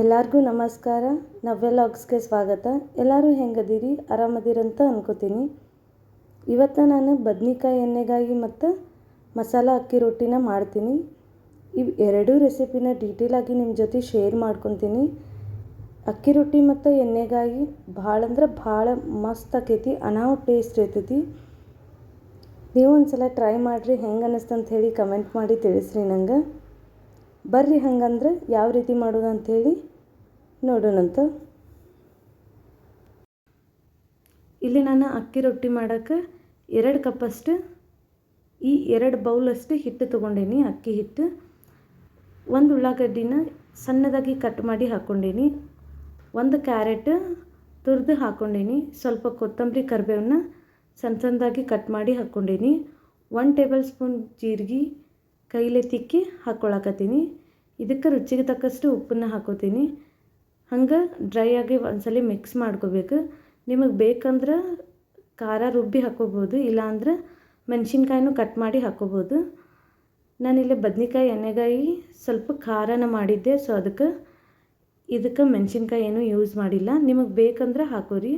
ಎಲ್ಲರಿಗೂ ನಮಸ್ಕಾರ. ನವ್ಯ ಲಾಗ್ಸ್ಗೆ ಸ್ವಾಗತ. ಎಲ್ಲರೂ ಹೆಂಗದೀರಿ? ಆರಾಮದಿರಂತ ಅನ್ಕೋತೀನಿ. ಇವತ್ತು ನಾನು ಬದ್ನಿಕಾಯಿ ಎಣ್ಣೆಗಾಗಿ ಮತ್ತು ಮಸಾಲ ಅಕ್ಕಿ ರೊಟ್ಟಿನ ಮಾಡ್ತೀನಿ. ಇವು ಎರಡೂ ರೆಸಿಪಿನ ಡೀಟೇಲಾಗಿ ನಿಮ್ಮ ಜೊತೆ ಶೇರ್ ಮಾಡ್ಕೊತೀನಿ. ಅಕ್ಕಿ ರೊಟ್ಟಿ ಮತ್ತು ಎಣ್ಣೆಗಾಗಿ ಭಾಳ ಅಂದ್ರೆ ಭಾಳ ಮಸ್ತ್ ಆಕೈತಿ ಅನಾವ ಟೇಸ್ಟ್ ಇರ್ತೈತಿ. ನೀವು ಒಂದು ಸಲ ಟ್ರೈ ಮಾಡಿರಿ, ಹೆಂಗೆ ಅನ್ನಿಸ್ತಂತ ಹೇಳಿ ಕಮೆಂಟ್ ಮಾಡಿ ತಿಳಿಸ್ರಿ ನಂಗೆ. ಬರ್ರಿ ಹಂಗಂದ್ರೆ ಯಾವ ರೀತಿ ಮಾಡೋದು ಅಂಥೇಳಿ ನೋಡೋಣಂತ. ಇಲ್ಲಿ ನಾನು ಅಕ್ಕಿ ರೊಟ್ಟಿ ಮಾಡೋಕ್ಕೆ ಎರಡು ಕಪ್ಪಷ್ಟು, ಈ ಎರಡು ಬೌಲಷ್ಟು ಹಿಟ್ಟು ತೊಗೊಂಡೇನಿ, ಅಕ್ಕಿ ಹಿಟ್ಟು. ಒಂದು ಉಳ್ಳಾಗಡ್ಡಿನ ಸಣ್ಣದಾಗಿ ಕಟ್ ಮಾಡಿ ಹಾಕ್ಕೊಂಡೇನಿ. ಒಂದು ಕ್ಯಾರೆಟ್ ತುರಿದು ಹಾಕ್ಕೊಂಡೇನಿ. ಸ್ವಲ್ಪ ಕೊತ್ತಂಬರಿ ಕರಿಬೇವನ್ನ ಸಣ್ಣ ಸಣ್ಣದಾಗಿ ಕಟ್ ಮಾಡಿ ಹಾಕ್ಕೊಂಡೇನಿ. ಒನ್ ಟೇಬಲ್ ಸ್ಪೂನ್ ಜೀರಿಗೆ ಕೈಲೇ ತಿಕ್ಕಿ ಹಾಕ್ಕೊಳಕತ್ತೀನಿ. ಇದಕ್ಕೆ ರುಚಿಗೆ ತಕ್ಕಷ್ಟು ಉಪ್ಪನ್ನ ಹಾಕೋತೀನಿ. ಹಂಗೆ ಡ್ರೈ ಆಗಿ ಒಂದ್ಸಲ ಮಿಕ್ಸ್ ಮಾಡ್ಕೋಬೇಕು. ನಿಮಗೆ ಬೇಕಂದ್ರೆ ಖಾರ ರುಬ್ಬಿ ಹಾಕ್ಕೋಬೋದು, ಇಲ್ಲಾಂದ್ರೆ ಮೆಣಸಿನ್ಕಾಯಿನೂ ಕಟ್ ಮಾಡಿ ಹಾಕ್ಕೋಬೋದು. ನಾನಿಲ್ಲಿ ಬದ್ನೆಕಾಯಿ, ಎಣ್ಣೆಗಾಯಿ ಸ್ವಲ್ಪ ಖಾರನ ಮಾಡಿದ್ದೆ, ಸೊ ಅದಕ್ಕೆ ಇದಕ್ಕೆ ಮೆಣಸಿನ್ಕಾಯಿ ಏನೂ ಯೂಸ್ ಮಾಡಿಲ್ಲ. ನಿಮಗೆ ಬೇಕಂದ್ರೆ ಹಾಕೋರಿ.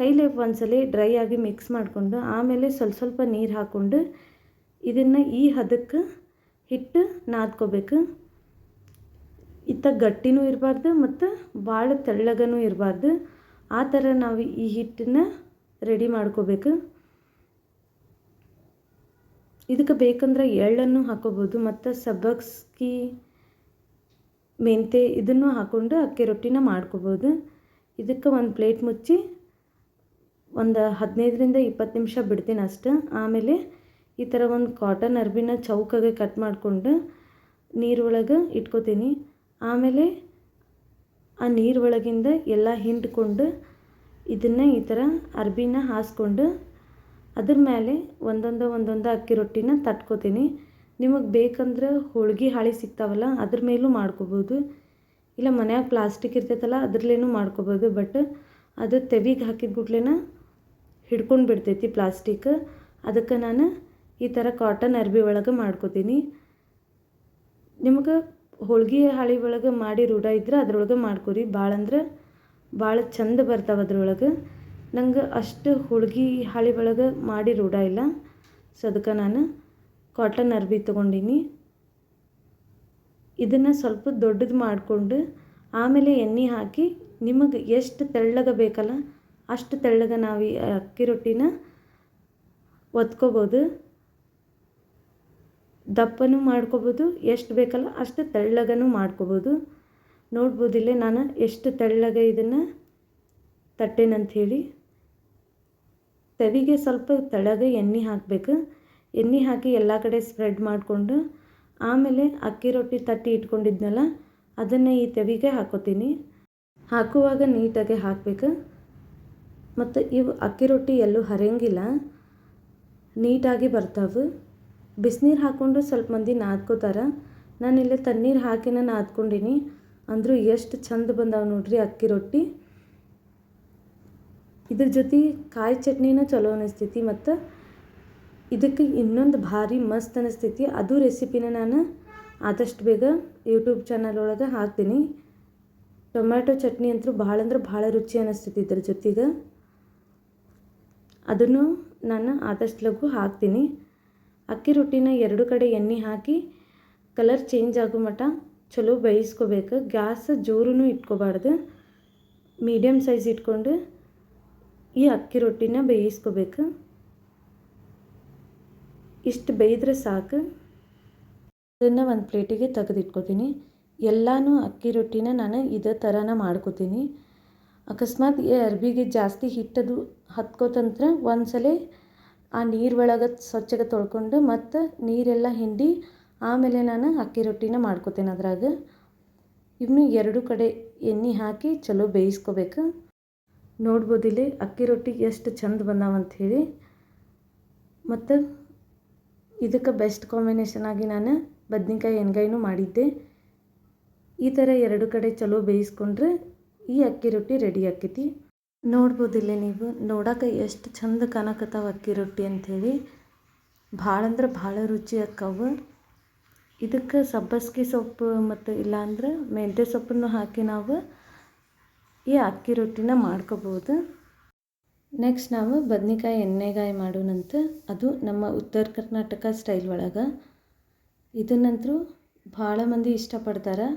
ಕೈಲಿ ಒಂದ್ಸಲ ಡ್ರೈ ಆಗಿ ಮಿಕ್ಸ್ ಮಾಡಿಕೊಂಡು ಆಮೇಲೆ ಸ್ವಲ್ಪ ಸ್ವಲ್ಪ ನೀರು ಹಾಕ್ಕೊಂಡು ಇದನ್ನು ಈ ಹದಕ್ಕೆ ಹಿಟ್ಟು ನಾದ್ಕೋಬೇಕು. ಇತ್ತ ಗಟ್ಟಿನೂ ಇರಬಾರ್ದು ಮತ್ತು ಭಾಳ ತೆಳ್ಳಗನೂ ಇರಬಾರ್ದು. ಆ ಥರ ನಾವು ಈ ಹಿಟ್ಟನ್ನ ರೆಡಿ ಮಾಡ್ಕೋಬೇಕು. ಇದಕ್ಕೆ ಬೇಕಂದ್ರೆ ಎಳ್ಳನ್ನು ಹಾಕೋಬೋದು ಮತ್ತು ಸಬ್ಬಕ್ಸ್ಕಿ ಮೆಂತೆ ಇದನ್ನು ಹಾಕ್ಕೊಂಡು ಅಕ್ಕಿ ರೊಟ್ಟಿನ ಮಾಡ್ಕೋಬೋದು. ಇದಕ್ಕೆ ಒಂದು ಪ್ಲೇಟ್ ಮುಚ್ಚಿ ಒಂದು ಹದಿನೈದರಿಂದ ಇಪ್ಪತ್ತು ನಿಮಿಷ ಬಿಡ್ತೀನಿ ಅಷ್ಟು. ಆಮೇಲೆ ಈ ಥರ ಒಂದು ಕಾಟನ್ ಅರ್ಬಿನ ಚೌಕಾಗೆ ಕಟ್ ಮಾಡಿಕೊಂಡು ನೀರೊಳಗೆ ಇಟ್ಕೋತೀನಿ. ಆಮೇಲೆ ಆ ನೀರು ಒಳಗಿಂದ ಎಲ್ಲ ಹಿಂಡ್ಕೊಂಡು ಇದನ್ನು ಈ ಥರ ಅರ್ಬಿನ ಹಾಸ್ಕೊಂಡು ಅದ್ರ ಮೇಲೆ ಒಂದೊಂದು ಒಂದೊಂದು ಅಕ್ಕಿ ರೊಟ್ಟಿನ ತಟ್ಕೋತೀನಿ. ನಿಮಗೆ ಬೇಕಂದ್ರೆ ಹೋಳ್ಗೆ ಹಾಳಿ ಸಿಗ್ತಾವಲ್ಲ ಅದ್ರ ಮೇಲೂ ಮಾಡ್ಕೋಬೋದು. ಇಲ್ಲ ಮನ್ಯಾಗ ಪ್ಲಾಸ್ಟಿಕ್ ಇರ್ತೈತಲ್ಲ ಅದ್ರಲ್ಲೇನೂ ಮಾಡ್ಕೋಬೋದು ಬಟ್ ಅದು ತೆವಿಗೆ ಹಾಕಿದ ಕೂಡ್ಲೇನ ಹಿಡ್ಕೊಂಡು ಬಿಡ್ತೈತಿ ಪ್ಲಾಸ್ಟಿಕ್ ಅದಕ್ಕೆ ನಾನು ಈ ಥರ ಕಾಟನ್ ಅರ್ಬಿ ಒಳಗೆ ಮಾಡ್ಕೋತೀನಿ. ನಿಮಗೆ ಹೋಳ್ಗೆ ಹಾಳಿ ಒಳಗೆ ಮಾಡಿ ರೂಢ ಇದ್ರೆ ಅದ್ರೊಳಗೆ ಮಾಡ್ಕೊರಿ. ಭಾಳ ಅಂದ್ರೆ ಭಾಳ ಚಂದ ಬರ್ತಾವೆ ಅದ್ರೊಳಗೆ. ನಂಗೆ ಅಷ್ಟು ಹೋಳ್ಗೆ ಹಾಳಿ ಒಳಗೆ ಮಾಡಿ ರೂಢ ಇಲ್ಲ. ಸೊ ಅದಕ್ಕೆ ನಾನು ಕಾಟನ್ ಅರ್ಬಿ ತೊಗೊಂಡೀನಿ. ಇದನ್ನು ಸ್ವಲ್ಪ ದೊಡ್ಡದು ಮಾಡಿಕೊಂಡು ಆಮೇಲೆ ಎಣ್ಣೆ ಹಾಕಿ ನಿಮಗೆ ಎಷ್ಟು ತೆಳ್ಳಗೆ ಬೇಕಲ್ಲ ಅಷ್ಟು ತೆಳ್ಳಗೆ ನಾವು ಈ ಅಕ್ಕಿ ರೊಟ್ಟಿನ ಒತ್ಕೋಬೋದು. ದಪ್ಪನೂ ಮಾಡ್ಕೋಬೋದು, ಎಷ್ಟು ಬೇಕಲ್ಲ ಅಷ್ಟು ತೆಳ್ಳಗನೂ ಮಾಡ್ಕೋಬೋದು. ನೋಡ್ಬೋದಿಲ್ಲ ನಾನು ಎಷ್ಟು ತೆಳ್ಳಗೆ ಇದನ್ನು ತಟ್ಟೆನಂತ ಹೇಳಿ. ತವಿಗೆ ಸ್ವಲ್ಪ ತೆಳಗೆ ಎಣ್ಣೆ ಹಾಕಬೇಕು. ಎಣ್ಣೆ ಹಾಕಿ ಎಲ್ಲ ಕಡೆ ಸ್ಪ್ರೆಡ್ ಮಾಡಿಕೊಂಡು, ಆಮೇಲೆ ಅಕ್ಕಿ ರೊಟ್ಟಿ ತಟ್ಟಿ ಇಟ್ಕೊಂಡಿದ್ನಲ್ಲ, ಅದನ್ನು ಈ ತೆವಿಗೆ ಹಾಕೋತೀನಿ. ಹಾಕುವಾಗ ನೀಟಾಗಿ ಹಾಕಬೇಕು. ಮತ್ತು ಇವು ಅಕ್ಕಿ ರೊಟ್ಟಿ ಎಲ್ಲೂ ಹರಿಯಂಗಿಲ್ಲ ನೀಟಾಗಿ ಬರ್ತಾವೆ. ಬಿಸಿನೀರು ಹಾಕ್ಕೊಂಡು ಸ್ವಲ್ಪ ಮಂದಿ ನಾದ್ಕೋತಾರೆ. ಇಲ್ಲೇ ತಣ್ಣೀರು ಹಾಕಿನ ನಾದ್ಕೊಂಡೀನಿ. ಅಂದರೂ ಎಷ್ಟು ಚಂದ ಬಂದಾವೆ ನೋಡ್ರಿ ಅಕ್ಕಿ ರೊಟ್ಟಿ. ಇದ್ರ ಜೊತೆ ಕಾಯಿ ಚಟ್ನಿನ ಚಲೋ ಅನಿಸ್ತೈತಿ ಮತ್ತು ಇದಕ್ಕೆ ಇನ್ನೊಂದು ಭಾರಿ ಮಸ್ತ್ ಅನಿಸ್ತೈತಿ. ಅದು ರೆಸಿಪಿನ ನಾನು ಆದಷ್ಟು ಬೇಗ ಯೂಟ್ಯೂಬ್ ಚಾನಲ್ ಒಳಗೆ ಹಾಕ್ತೀನಿ. ಟೊಮ್ಯಾಟೊ ಚಟ್ನಿ ಅಂತೂ ಭಾಳ ಅಂದ್ರೆ ಭಾಳ ರುಚಿ ಅನ್ನಿಸ್ತೈತಿ ಇದ್ರ ಜೊತೆಗೆ. ಅದನ್ನು ನಾನು ಆದಷ್ಟು ಲಘು ಹಾಕ್ತೀನಿ. ಅಕ್ಕಿ ರೊಟ್ಟಿನ ಎರಡು ಕಡೆ ಎಣ್ಣೆ ಹಾಕಿ ಕಲರ್ ಚೇಂಜ್ ಆಗೋ ಮಟ್ಟ ಚಲೋ ಬೇಯಿಸ್ಕೋಬೇಕು. ಗ್ಯಾಸ್ ಜೋರೂ ಇಟ್ಕೋಬಾರ್ದು. ಮೀಡಿಯಮ್ ಸೈಜ್ ಇಟ್ಕೊಂಡು ಈ ಅಕ್ಕಿ ರೊಟ್ಟಿನ ಬೇಯಿಸ್ಕೋಬೇಕು. ಇಷ್ಟು ಬೇಯಿದ್ರೆ ಸಾಕು. ಅದನ್ನು ಒಂದು ಪ್ಲೇಟಿಗೆ ತೆಗೆದಿಟ್ಕೋತೀನಿ. ಎಲ್ಲನೂ ಅಕ್ಕಿ ರೊಟ್ಟಿನ ನಾನು ಇದೇ ಥರನ ಮಾಡ್ಕೋತೀನಿ. ಅಕಸ್ಮಾತ್ ಅರ್ಬಿಗೆ ಜಾಸ್ತಿ ಹಿಟ್ಟದು ಹತ್ಕೋತಂತ್ರ ಒಂದ್ಸಲ ಆ ನೀರು ಒಳಗೆ ಸ್ವಚ್ಛಗೆ ತೊಳ್ಕೊಂಡು ಮತ್ತು ನೀರೆಲ್ಲ ಹಿಂಡಿ ಆಮೇಲೆ ನಾನು ಅಕ್ಕಿ ರೊಟ್ಟಿನ ಮಾಡ್ಕೋತೇನೆ ಅದ್ರಾಗ. ಇನ್ನು ಎರಡು ಕಡೆ ಎಣ್ಣೆ ಹಾಕಿ ಚಲೋ ಬೇಯಿಸ್ಕೋಬೇಕು. ನೋಡ್ಬೋದಿಲ್ಲಿ ಅಕ್ಕಿ ರೊಟ್ಟಿ ಎಷ್ಟು ಚಂದ ಬಂದಾವಂಥೇಳಿ ಮತ್ತು ಇದಕ್ಕೆ ಬೆಸ್ಟ್ ಕಾಂಬಿನೇಷನ್ ಆಗಿ ನಾನು ಬದ್ನಿಕಾಯಿ ಎಣ್ಗಾಯಿನೂ ಮಾಡಿದ್ದೆ. ಈ ಥರ ಎರಡು ಕಡೆ ಚಲೋ ಬೇಯಿಸ್ಕೊಂಡ್ರೆ ಈ ಅಕ್ಕಿ ರೊಟ್ಟಿ ರೆಡಿ ಆಕೈತಿ ಇಲ್ಲಿ ನೀವು. ನೋಡಕ್ಕೆ ಎಷ್ಟು ಚಂದ ಕಾಣಕತ್ತಾವ ಅಕ್ಕಿ ರೊಟ್ಟಿ ಅಂಥೇಳಿ. ಭಾಳ ಅಂದ್ರೆ ಭಾಳ ರುಚಿ ಅಕ್ಕವು. ಇದಕ್ಕೆ ಸಬ್ಬಸ್ಗೆ ಸೊಪ್ಪು ಮತ್ತು ಇಲ್ಲಾಂದ್ರೆ ಮೆಂತ್ಯ ಸೊಪ್ಪನ್ನು ಹಾಕಿ ನಾವು ಈ ಅಕ್ಕಿ ರೊಟ್ಟಿನ ಮಾಡ್ಕೋಬೋದು. ನೆಕ್ಸ್ಟ್ ನಾವು ಬದ್ನಿಕಾಯಿ ಎಣ್ಣೆಗಾಯಿ ಮಾಡೋಣಂತ. ಅದು ನಮ್ಮ ಉತ್ತರ ಕರ್ನಾಟಕ ಸ್ಟೈಲ್ ಒಳಗೆ. ಇದನ್ನಂತರೂ ಭಾಳ ಮಂದಿ ಇಷ್ಟಪಡ್ತಾರೆ.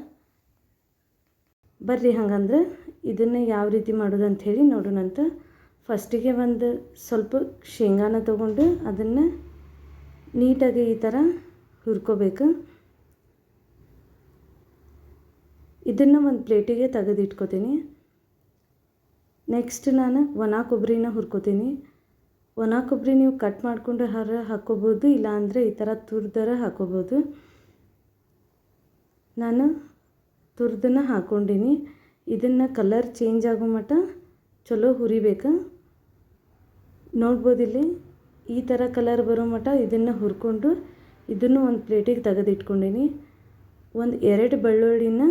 ಬರ್ರಿ ಹಂಗಂದ್ರೆ. ಇದನ್ನು ಯಾವ ರೀತಿ ಮಾಡೋದು ಹೇಳಿ ನೋಡೋಣಂತ ಫಸ್ಟಿಗೆ ಒಂದು ಸ್ವಲ್ಪ ಶೇಂಗಾನ ತೊಗೊಂಡು ಅದನ್ನು ನೀಟಾಗಿ ಈ ಥರ ಹುರ್ಕೋಬೇಕು. ಇದನ್ನು ಒಂದು ಪ್ಲೇಟಿಗೆ ತೆಗೆದಿಟ್ಕೋತೀನಿ. ನೆಕ್ಸ್ಟ್ ನಾನು ಒಣ ಕೊಬ್ಬರಿನ ಹುರ್ಕೋತೀನಿ. ಒಣ ಕೊಬ್ಬರಿ ನೀವು ಕಟ್ ಮಾಡಿಕೊಂಡು ಹರ ಹಾಕ್ಕೋಬೋದು ಇಲ್ಲಾಂದರೆ ಈ ಥರ ತುರ್ದರ ಹಾಕ್ಕೋಬೋದು ನಾನು ತುರ್ದನ್ನ ಹಾಕ್ಕೊಂಡೀನಿ ಇದನ್ನು ಕಲರ್ ಚೇಂಜ್ ಆಗೋ ಮಟ್ಟ ಚಲೋ ಹುರಿಬೇಕು. ನೋಡ್ಬೋದು ಈ ಥರ ಕಲರ್ ಬರೋ ಮಟ್ಟ ಇದನ್ನು ಹುರ್ಕೊಂಡು ಇದನ್ನು ಒಂದು ಪ್ಲೇಟಿಗೆ ತೆಗೆದಿಟ್ಕೊಂಡೀನಿ. ಒಂದು ಎರಡು ಬೆಳ್ಳುಳ್ಳಿನ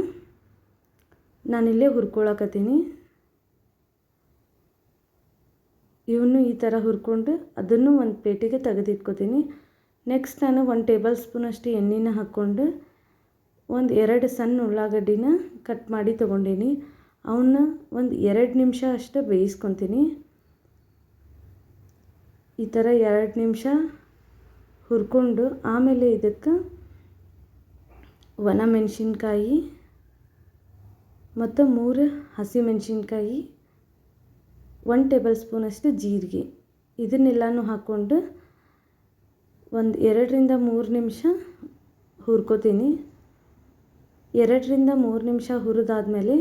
ನಾನಿಲ್ಲೇ ಹುರ್ಕೊಳಕತ್ತೀನಿ. ಇವನ್ನು ಈ ಥರ ಹುರ್ಕೊಂಡು ಅದನ್ನು ಒಂದು ಪ್ಲೇಟಿಗೆ ತೆಗೆದಿಟ್ಕೋತೀನಿ. ನೆಕ್ಸ್ಟ್ ನಾನು ಒಂದು ಟೇಬಲ್ ಸ್ಪೂನಷ್ಟು ಎಣ್ಣೆನ ಹಾಕ್ಕೊಂಡು ಒಂದು ಎರಡು ಸಣ್ಣ ಉಳ್ಳಾಗಡ್ಡಿನ ಕಟ್ ಮಾಡಿ ತೊಗೊಂಡೀನಿ. ಅವನ್ನ ಒಂದು ಎರಡು ನಿಮಿಷ ಅಷ್ಟೇ ಬೇಯಿಸ್ಕೊತೀನಿ. ಈ ಥರ ಎರಡು ನಿಮಿಷ ಹುರ್ಕೊಂಡು ಆಮೇಲೆ ಇದಕ್ಕೆ ಒಣ ಮೆಣಸಿನ್ಕಾಯಿ ಮತ್ತು ಮೂರು ಹಸಿಮೆಣಸಿನ್ಕಾಯಿ ಒನ್ ಟೇಬಲ್ ಸ್ಪೂನಷ್ಟು ಜೀರಿಗೆ. ಇದನ್ನೆಲ್ಲನೂ ಹಾಕ್ಕೊಂಡು ಒಂದು ಎರಡರಿಂದ ಮೂರು ನಿಮಿಷ ಹುರ್ಕೋತೀನಿ. ಎರಡರಿಂದ ಮೂರು ನಿಮಿಷ ಹುರಿದಾದ್ಮೇಲೆ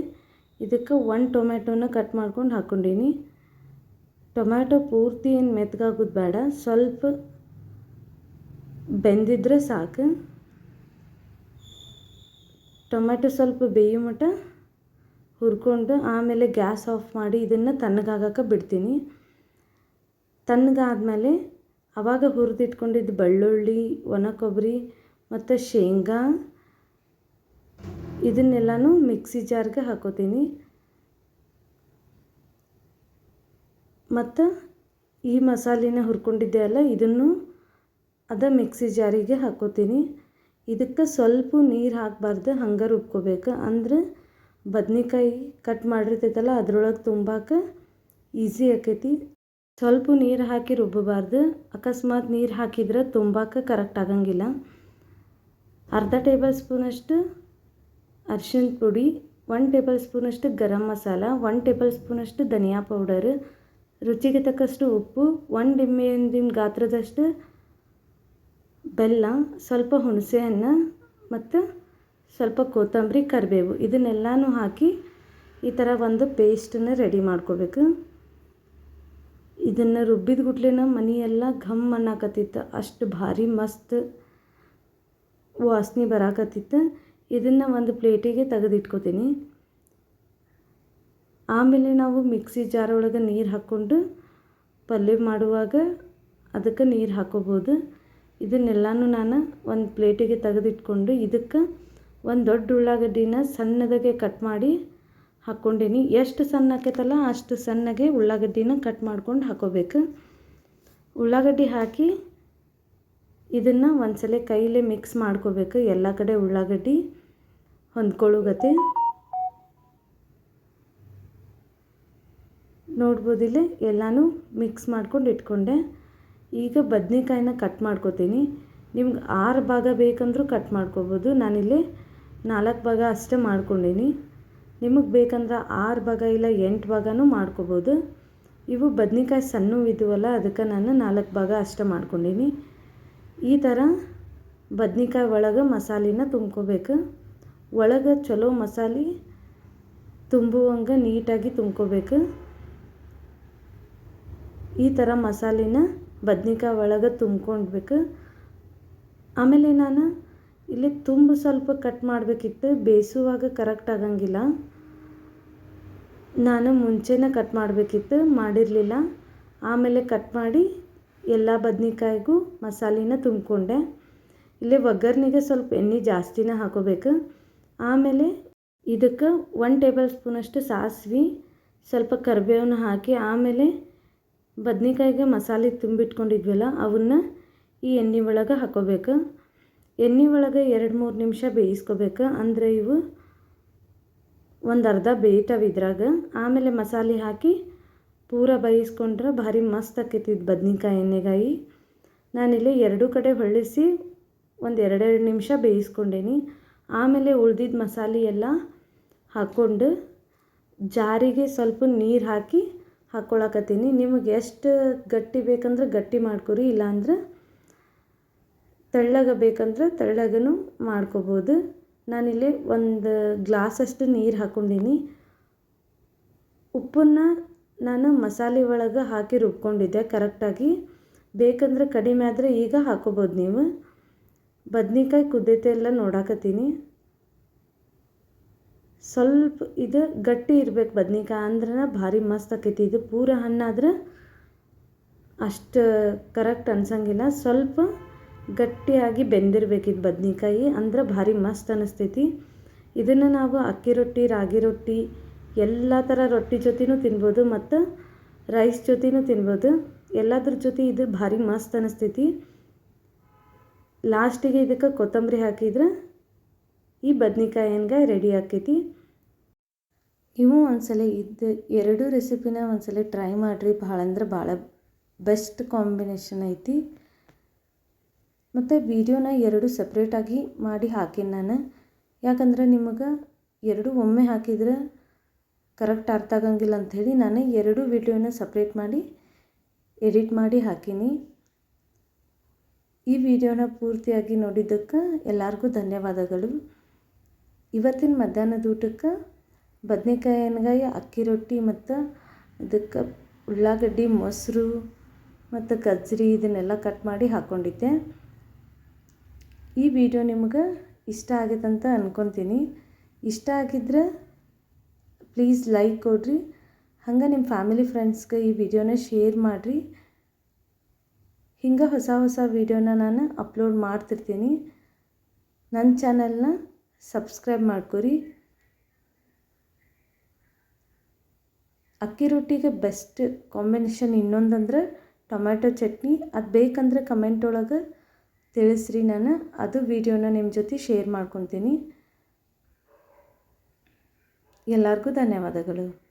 ಇದಕ್ಕೆ ಒಂದು ಟೊಮ್ಯಾಟೋನ ಕಟ್ ಮಾಡ್ಕೊಂಡು ಹಾಕ್ಕೊಂಡೀನಿ. ಟೊಮ್ಯಾಟೊ ಪೂರ್ತಿ ಏನು ಮೆತ್ತಗಾಗೋದು ಬೇಡ, ಸ್ವಲ್ಪ ಬೆಂದಿದ್ರೆ ಸಾಕು. ಟೊಮ್ಯಾಟೊ ಸ್ವಲ್ಪ ಬೇಯೋ ಮಟ್ಟ ಹುರ್ಕೊಂಡು ಆಮೇಲೆ ಗ್ಯಾಸ್ ಆಫ್ ಮಾಡಿ ಇದನ್ನು ತಣ್ಣಗಾಗಕ್ಕೆ ಬಿಡ್ತೀನಿ. ತಣ್ಣಗಾದ್ಮೇಲೆ ಆವಾಗ ಹುರಿದಿಟ್ಕೊಂಡಿದ್ದು ಬೆಳ್ಳುಳ್ಳಿ, ಒಣ ಕೊಬ್ಬರಿ ಮತ್ತು ಶೇಂಗಾ ಇದನ್ನೆಲ್ಲನೂ ಮಿಕ್ಸಿ ಜಾರ್ಗೆ ಹಾಕೋತೀನಿ. ಮತ್ತು ಈ ಮಸಾಲೆನ ಹುರ್ಕೊಂಡಿದ್ದೆ ಅಲ್ಲ, ಇದನ್ನು ಅದ ಮಿಕ್ಸಿ ಜಾರಿಗೆ ಹಾಕೋತೀನಿ. ಇದಕ್ಕೆ ಸ್ವಲ್ಪ ನೀರು ಹಾಕಬಾರ್ದು ಹಂಗೆ ರುಬ್ಕೋಬೇಕು ಅಂದ್ರೆ ಬದ್ನೆಕಾಯಿ ಕಟ್ ಮಾಡಿರ್ತೈತಲ್ಲ, ಅದ್ರೊಳಗೆ ತುಂಬಾಕ ಈಸಿ ಆಕೈತಿ. ಸ್ವಲ್ಪ ನೀರು ಹಾಕಿ ರುಬ್ಬಬಾರ್ದು. ಅಕಸ್ಮಾತ್ ನೀರು ಹಾಕಿದ್ರೆ ತುಂಬಾಕ ಕರೆಕ್ಟ್ ಆಗಂಗಿಲ್ಲ. ಅರ್ಧ ಟೇಬಲ್ ಸ್ಪೂನಷ್ಟು ಅರ್ಶಿಣ ಪುಡಿ ಒನ್ ಟೇಬಲ್ ಸ್ಪೂನಷ್ಟು ಗರಂ ಮಸಾಲ ಒನ್ ಟೇಬಲ್ ಸ್ಪೂನಷ್ಟು ಧನಿಯಾ ಪೌಡರ್ ರುಚಿಗೆ ತಕ್ಕಷ್ಟು ಉಪ್ಪು ಒಂದು ನಿಂಬೆಹಣ್ಣಿನ ಗಾತ್ರದಷ್ಟು ಬೆಲ್ಲ, ಸ್ವಲ್ಪ ಹುಣಸೆಹಣ್ಣು ಮತ್ತು ಸ್ವಲ್ಪ ಕೊತ್ತಂಬರಿ ಕರಿಬೇವು. ಇದನ್ನೆಲ್ಲನೂ ಹಾಕಿ ಈ ಥರ ಒಂದು ಪೇಸ್ಟನ್ನ ರೆಡಿ ಮಾಡ್ಕೋಬೇಕು. ಇದನ್ನು ರುಬ್ಬಿದ ಗುಟ್ಲಿನ ಮನೆಯೆಲ್ಲ ಘಮ್ ಅನ್ನಾಕತ್ತಿತ್ತು. ಅಷ್ಟು ಭಾರಿ ಮಸ್ತ್ ವಾಸನೆ ಬರಾಕತ್ತಿತ್ತು. ಇದನ್ನು ಒಂದು ಪ್ಲೇಟಿಗೆ ತೆಗೆದಿಟ್ಕೋತೀನಿ. ಆಮೇಲೆ ನಾವು ಮಿಕ್ಸಿ ಜಾರ್ ಒಳಗೆ ನೀರು ಹಾಕ್ಕೊಂಡು ಪಲ್ಯ ಮಾಡುವಾಗ ಅದಕ್ಕೆ ನೀರು ಹಾಕೋಬೋದು. ಇದನ್ನೆಲ್ಲನೂ ನಾನು ಒಂದು ಪ್ಲೇಟಿಗೆ ತೆಗೆದಿಟ್ಕೊಂಡು ಇದಕ್ಕೆ ಒಂದು ದೊಡ್ಡ ಉಳ್ಳಾಗಡ್ಡಿನ ಸಣ್ಣದಾಗೆ ಕಟ್ ಮಾಡಿ ಹಾಕ್ಕೊಂಡೀನಿ. ಎಷ್ಟು ಸಣ್ಣ ಹಾಕೈತಲ್ಲ ಅಷ್ಟು ಸಣ್ಣಗೆ ಉಳ್ಳಾಗಡ್ಡಿನ ಕಟ್ ಮಾಡ್ಕೊಂಡು ಹಾಕೋಬೇಕು. ಉಳ್ಳಾಗಡ್ಡಿ ಹಾಕಿ ಇದನ್ನು ಒಂದ್ಸಲ ಕೈಲೇ ಮಿಕ್ಸ್ ಮಾಡ್ಕೋಬೇಕು. ಎಲ್ಲ ಕಡೆ ಉಳ್ಳಾಗಡ್ಡಿ ಹೊಂದ್ಕೊಳ್ಳೋಗತ್ತೆ ನೋಡ್ಬೋದಿಲ್ಲ ಎಲ್ಲನೂ ಮಿಕ್ಸ್ ಮಾಡ್ಕೊಂಡು ಇಟ್ಕೊಂಡೆ. ಈಗ ಬದ್ನೆಕಾಯಿನ ಕಟ್ ಮಾಡ್ಕೋತೀನಿ. ನಿಮ್ಗೆ ಆರು ಭಾಗ ಬೇಕಂದ್ರೂ ಕಟ್ ಮಾಡ್ಕೋಬೋದು. ನಾನಿಲ್ಲಿ ನಾಲ್ಕು ಭಾಗ ಅಷ್ಟೇ ಮಾಡ್ಕೊಂಡೀನಿ. ನಿಮಗೆ ಬೇಕಂದ್ರೆ ಆರು ಭಾಗ ಇಲ್ಲ ಎಂಟು ಭಾಗನೂ ಮಾಡ್ಕೋಬೋದು. ಇವು ಬದ್ನೆಕಾಯಿ ಸಣ್ಣವು ಇದ್ವಲ್ಲ, ಅದಕ್ಕೆ ನಾನು ನಾಲ್ಕು ಭಾಗ ಅಷ್ಟೇ ಮಾಡ್ಕೊಂಡೀನಿ. ಈ ಥರ ಬದ್ನಿಕಾಯಿ ಒಳಗೆ ಮಸಾಲೆನ ತುಂಬ್ಕೋಬೇಕು. ಒಳಗೆ ಚಲೋ ಮಸಾಲೆ ತುಂಬುವಂಗೆ ನೀಟಾಗಿ ತುಂಬ್ಕೋಬೇಕು. ಈ ಥರ ಮಸಾಲೆನ ಬದ್ನಿಕಾಯಿ ಒಳಗೆ ತುಂಬ್ಕೊಳ್ಬೇಕು ಆಮೇಲೆ ನಾನು ಇಲ್ಲಿ ತುಂಬ ಸ್ವಲ್ಪ ಕಟ್ ಮಾಡಬೇಕಿತ್ತು. ಬೇಯಿಸುವಾಗ ಕರೆಕ್ಟ್ ಆಗಂಗಿಲ್ಲ. ನಾನು ಮುಂಚೆನೇ ಕಟ್ ಮಾಡಬೇಕಿತ್ತು. ಮಾಡಿರಲಿಲ್ಲ. ಆಮೇಲೆ ಕಟ್ ಮಾಡಿ ಎಲ್ಲ ಬದ್ನೆಕಾಯಿಗೂ ಮಸಾಲೆನ ತುಂಬಿಕೊಂಡೆ. ಇಲ್ಲಿ ಒಗ್ಗರ್ಣೆಗೆ ಸ್ವಲ್ಪ ಎಣ್ಣೆ ಜಾಸ್ತಿನೇ ಹಾಕೋಬೇಕು. ಆಮೇಲೆ ಇದಕ್ಕೆ ಒನ್ ಟೇಬಲ್ ಸ್ಪೂನಷ್ಟು ಸಾಸಿವೆ, ಸ್ವಲ್ಪ ಕರಿಬೇವನ್ನ ಹಾಕಿ, ಆಮೇಲೆ ಬದ್ನೆಕಾಯಿಗೆ ಮಸಾಲೆ ತುಂಬಿಟ್ಕೊಂಡಿದ್ವಲ್ಲ, ಅವನ್ನ ಈ ಎಣ್ಣೆ ಒಳಗೆ ಹಾಕೋಬೇಕು. ಎಣ್ಣೆ ಒಳಗೆ ಎರಡು ಮೂರು ನಿಮಿಷ ಬೇಯಿಸ್ಕೋಬೇಕು. ಅಂದರೆ ಇವು ಒಂದು ಅರ್ಧ ಬೇಯ್ತಾವೆ ಇದ್ರಾಗ. ಆಮೇಲೆ ಮಸಾಲೆ ಹಾಕಿ ಪೂರ ಬೇಯಿಸ್ಕೊಂಡ್ರೆ ಭಾರಿ ಮಸ್ತ್ ಆಕೈತಿ ಇದು ಬದ್ನಿಕಾಯಿ ಎಣ್ಣೆಗಾಯಿ. ನಾನಿಲ್ಲಿ ಎರಡೂ ಕಡೆ ಹೊಳ್ಳಿಸಿ ಒಂದು ಎರಡೆರಡು ನಿಮಿಷ ಬೇಯಿಸ್ಕೊಂಡೇನಿ. ಆಮೇಲೆ ಉಳ್ದಿದ್ದ ಮಸಾಲೆ ಎಲ್ಲ ಹಾಕ್ಕೊಂಡು ಜಾರಿಗೆ ಸ್ವಲ್ಪ ನೀರು ಹಾಕಿ ಹಾಕ್ಕೊಳಕತ್ತೀನಿ ನಿಮಗೆ ಎಷ್ಟು ಗಟ್ಟಿ ಬೇಕಂದ್ರೆ ಗಟ್ಟಿ ಮಾಡ್ಕೊರಿ, ಇಲ್ಲಾಂದ್ರೆ ತೆಳ್ಳಗೆ ಬೇಕಂದ್ರೆ ತೆಳ್ಳಗನು ಮಾಡ್ಕೋಬೋದು. ನಾನಿಲ್ಲಿ ಒಂದು ಗ್ಲಾಸಷ್ಟು ನೀರು ಹಾಕ್ಕೊಂಡೀನಿ. ಉಪ್ಪನ್ನು ನಾನು ಮಸಾಲೆ ಒಳಗೆ ಹಾಕಿ ರುಬ್ಕೊಂಡಿದ್ದೆ ಕರೆಕ್ಟಾಗಿ. ಬೇಕಂದ್ರೆ ಕಡಿಮೆ ಆದರೆ ಈಗ ಹಾಕೋಬೋದು ನೀವು. ಬದ್ನಿಕಾಯಿ ಕುದ್ದೈತೆ ಎಲ್ಲ ನೋಡಾಕತ್ತೀನಿ. ಸ್ವಲ್ಪ ಇದು ಗಟ್ಟಿ ಇರ್ಬೇಕು ಬದ್ನಿಕಾಯಿ ಅಂದ್ರೆ ಭಾರಿ ಮಸ್ತ್ ಆಕೈತಿ. ಇದು ಪೂರ ಹಣ್ಣಾದ್ರೆ ಅಷ್ಟು ಕರೆಕ್ಟ್ ಅನ್ಸಂಗಿಲ್ಲ. ಸ್ವಲ್ಪ ಗಟ್ಟಿಯಾಗಿ ಬೆಂದಿರ್ಬೇಕಿದು ಬದ್ನಿಕಾಯಿ, ಅಂದ್ರೆ ಭಾರಿ ಮಸ್ತ್ ಅನ್ನಿಸ್ತೈತಿ ಇದನ್ನು ನಾವು ಅಕ್ಕಿ ರೊಟ್ಟಿ, ರಾಗಿ ರೊಟ್ಟಿ ಎಲ್ಲ ಥರ ರೊಟ್ಟಿ ಜೊತೆನೂ ತಿನ್ಬೋದು ಮತ್ತು ರೈಸ್ ಜೊತೆನೂ ತಿನ್ಬೋದು. ಎಲ್ಲದ್ರ ಜೊತೆ ಇದು ಭಾರಿ ಮಸ್ತ್ ಅನ್ನಿಸ್ತೈತಿ ಲಾಸ್ಟಿಗೆ ಇದಕ್ಕೆ ಕೊತ್ತಂಬರಿ ಹಾಕಿದ್ರೆ ಈ ಬದ್ನಿಕಾಯಿ ಎಣ್ಗಾಯಿ ರೆಡಿ ಆಕೈತಿ. ನೀವು ಒಂದ್ಸಲ ಇದು ಎರಡು ರೆಸಿಪಿನ ಒಂದ್ಸಲ ಟ್ರೈ ಮಾಡಿರಿ. ಭಾಳ ಅಂದ್ರೆ ಭಾಳ ಬೆಸ್ಟ್ ಕಾಂಬಿನೇಷನ್ ಐತಿ. ಮತ್ತು ವೀಡಿಯೋನ ಎರಡು ಸಪ್ರೇಟಾಗಿ ಮಾಡಿ ಹಾಕೀನಿ ನಾನು. ಯಾಕಂದ್ರೆ ನಿಮಗೆ ಎರಡು ಒಮ್ಮೆ ಹಾಕಿದ್ರೆ ಕರೆಕ್ಟ್ ಅರ್ಥ ಆಗಂಗಿಲ್ಲ ಅಂಥೇಳಿ ನಾನು ಎರಡು ವಿಡಿಯೋನ ಸಪ್ರೇಟ್ ಮಾಡಿ ಎಡಿಟ್ ಮಾಡಿ ಹಾಕೀನಿ. ಈ ವಿಡಿಯೋನ ಪೂರ್ತಿಯಾಗಿ ನೋಡಿದ್ದಕ್ಕೆ ಎಲ್ಲರಿಗೂ ಧನ್ಯವಾದಗಳು. ಇವತ್ತಿನ ಮಧ್ಯಾಹ್ನದ ಊಟಕ್ಕೆ ಬದನೆಕಾಯಿ ಎಣ್ಗಾಯಿ, ಅಕ್ಕಿ ರೊಟ್ಟಿ ಮತ್ತು ಇದಕ್ಕೆ ಉಳ್ಳಾಗಡ್ಡಿ, ಮೊಸರು ಮತ್ತು ಗಜ್ಜರಿ ಇದನ್ನೆಲ್ಲ ಕಟ್ ಮಾಡಿ ಹಾಕ್ಕೊಂಡಿದ್ದೆ ಈ ವಿಡಿಯೋ ನಿಮ್ಗೆ ಇಷ್ಟ ಆಗೈತಂತ ಅಂದ್ಕೊತೀನಿ ಇಷ್ಟ ಆಗಿದ್ರೆ ಪ್ಲೀಸ್ ಲೈಕ್ ಕೊಡ್ರಿ. ಹಂಗೆ ನಿಮ್ಮ ಫ್ಯಾಮಿಲಿ ಫ್ರೆಂಡ್ಸ್ಗೆ ಈ ವಿಡಿಯೋನ ಶೇರ್ ಮಾಡಿರಿ. ಹಿಂಗೆ ಹೊಸ ಹೊಸ ವಿಡಿಯೋನ ನಾನು ಅಪ್ಲೋಡ್ ಮಾಡ್ತಿರ್ತೀನಿ. ನನ್ನ ಚಾನಲ್ನ ಸಬ್ಸ್ಕ್ರೈಬ್ ಮಾಡ್ಕೊರಿ. ಅಕ್ಕಿ ರೊಟ್ಟಿಗೆ ಬೆಸ್ಟ್ ಕಾಂಬಿನೇಷನ್ ಇನ್ನೊಂದಂದ್ರೆ ಟೊಮ್ಯಾಟೊ ಚಟ್ನಿ. ಅದು ಬೇಕಂದ್ರೆ ಕಮೆಂಟ್ ಒಳಗೆ ತಿಳಿಸ್ರಿ ನಾನು. ಅದು ವಿಡಿಯೋನ ನಿಮ್ಮ ಜೊತೆ ಶೇರ್ ಮಾಡ್ಕೊತೀನಿ. ಎಲ್ಲರಿಗೂ ಧನ್ಯವಾದಗಳು.